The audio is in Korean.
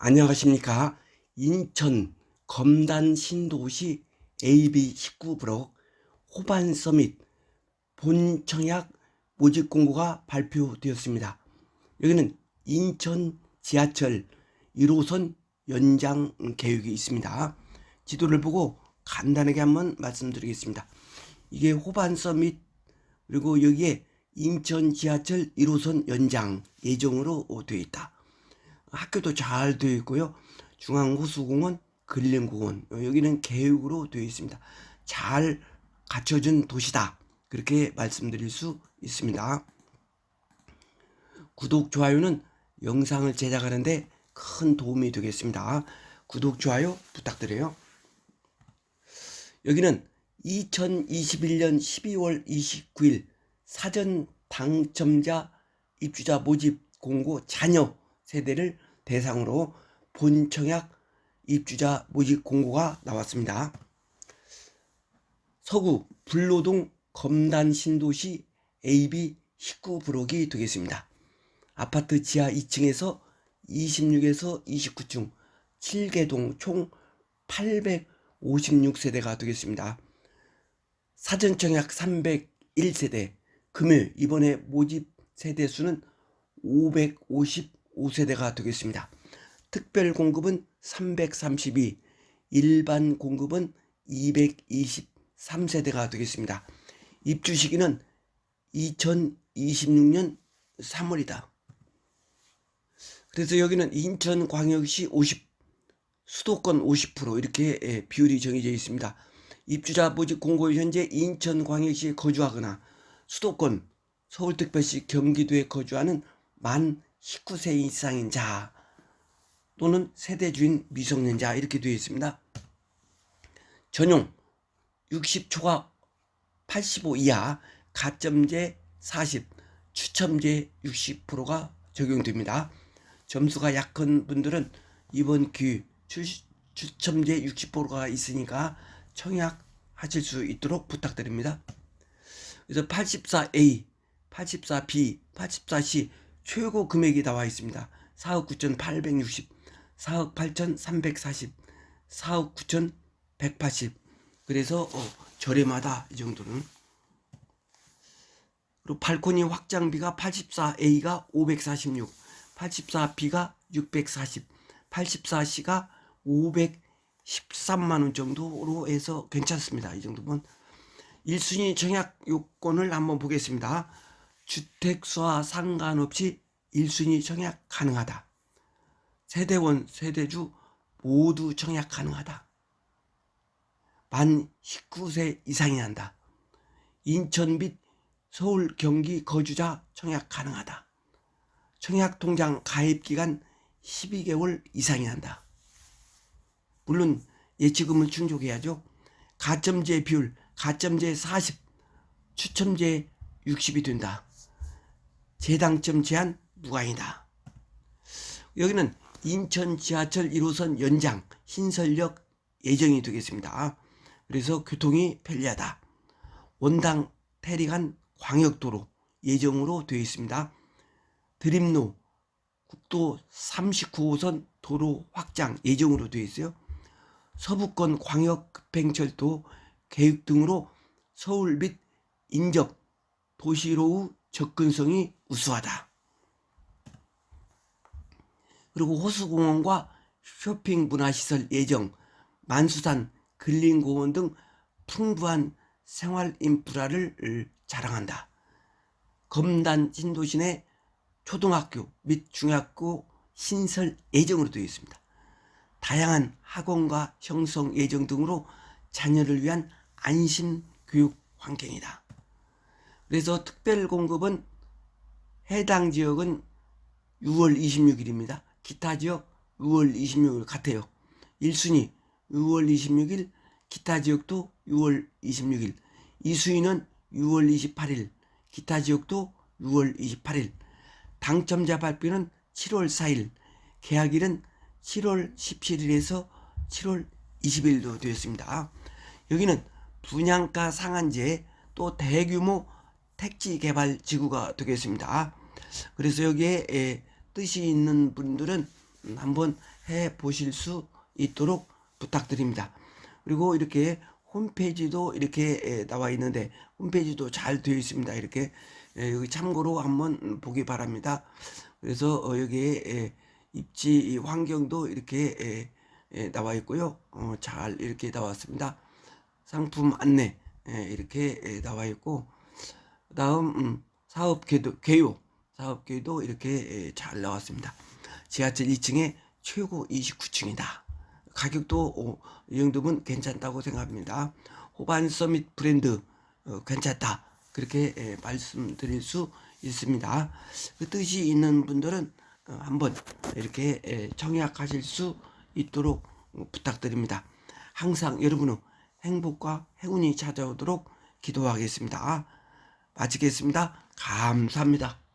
안녕하십니까. 인천 검단 신도시 AB19브록 호반 서밋 본청약 모집 공고가 발표되었습니다. 여기는 인천 지하철 1호선 연장 계획이 있습니다. 지도를 보고 간단하게 한번 말씀드리겠습니다. 이게 호반 서밋 그리고 여기에 인천 지하철 1호선 연장 예정으로 되어 있다. 학교도 잘 되어 있고요. 중앙호수공원, 근린공원 여기는 계획으로 되어 있습니다. 잘 갖춰진 도시다. 그렇게 말씀드릴 수 있습니다. 구독, 좋아요는 영상을 제작하는데 큰 도움이 되겠습니다. 구독, 좋아요 부탁드려요. 여기는 2021년 12월 29일 사전 당첨자 입주자 모집 공고 자녀 세대를 대상으로 본청약 입주자 모집 공고가 나왔습니다. 서구 불로동 검단 신도시 AB 19브록이 되겠습니다. 아파트 지하 2층에서 26에서 29층 7개동 총 856세대가 되겠습니다. 사전청약 301세대 금일 이번에 모집 세대 수는 555세대가 되겠습니다. 특별 공급은 332, 일반 공급은 223세대가 되겠습니다. 입주 시기는 2026년 3월이다. 그래서 여기는 인천광역시 50, 수도권 50% 이렇게 예, 비율이 정해져 있습니다. 입주자 모집 공고 현재 인천광역시에 거주하거나 수도권 서울특별시 경기도에 거주하는 만 19세 이상인 자 또는 세대 주인 미성년자 이렇게 되어 있습니다. 전용 60초가 85 이하 가점제 40 추첨제 60%가 적용됩니다. 점수가 약한 분들은 이번 기회 추, 추첨제 60%가 있으니까 청약하실 수 있도록 부탁드립니다. 그래서 84A, 84B, 84C 최고 금액이 나와 있습니다. 4억 9,860, 4억 8,340, 4억 9,180. 그래서 어, 저렴하다 이 정도는. 그리고 발코니 확장비가 84A가 546, 84B가 640, 84C가 513만 원 정도로 해서 괜찮습니다. 이 정도면 1순위 청약 요건을 한번 보겠습니다. 주택수와 상관없이 1순위 청약 가능하다. 세대원, 세대주 모두 청약 가능하다. 만 19세 이상이 한다. 인천 및 서울, 경기 거주자 청약 가능하다. 청약 통장 가입 기간 12개월 이상이 한다. 물론 예치금을 충족해야죠. 가점제 비율, 가점제 40, 추첨제 60이 된다. 재당점 제한 무관이다. 여기는 인천 지하철 1호선 연장 신설역 예정이 되겠습니다. 그래서 교통이 편리하다. 원당 태리간 광역도로 예정으로 되어 있습니다. 드림로 국도 39호선 도로 확장 예정으로 되어 있어요. 서부권 광역 급행철도 계획 등으로 서울 및 인접 도시로의 접근성이 우수하다. 그리고 호수공원과 쇼핑 문화시설 예정, 만수산, 근린공원 등 풍부한 생활 인프라를 자랑한다. 검단 신도시 내 초등학교 및 중학교 신설 예정으로 되어 있습니다. 다양한 학원과 형성 예정 등으로 자녀를 위한 안심 교육 환경이다. 그래서 특별 공급은 해당 지역은 6월 26일입니다. 기타 지역 6월 26일 같아요. 1순위 6월 26일, 기타 지역도 6월 26일, 2순위는 6월 28일, 기타 지역도 6월 28일, 당첨자 발표는 7월 4일, 계약일은 7월 17일에서 7월 20일도 되었습니다. 여기는 분양가 상한제 또 대규모 택지 개발 지구가 되겠습니다. 그래서 여기에 에, 뜻이 있는 분들은 음, 한번 해 보실 수 있도록 부탁드립니다. 그리고 이렇게 홈페이지도 이렇게 에, 나와 있는데 홈페이지도 잘 되어 있습니다. 이렇게 에, 여기 참고로 한번 음, 보기 바랍니다. 그래서 어, 여기에 에, 입지 환경도 이렇게 나와 있고요. 어, 잘 이렇게 나왔습니다. 상품 안내 에, 이렇게 에, 나와 있고 그 다음 음, 사업 궤도 궤요 사업 궤도 이렇게 에, 잘 나왔습니다. 지하철 2층에 최고 29층이다. 가격도 어, 이 정도면 괜찮다고 생각합니다. 호반 서밋 브랜드 어, 괜찮다. 그렇게 에, 말씀드릴 수 있습니다. 그 뜻이 있는 분들은 어, 한번 이렇게 에, 청약하실 수 있도록 어, 부탁드립니다. 항상 여러분의 행복과 행운이 찾아오도록 기도하겠습니다. 마치겠습니다. 감사합니다.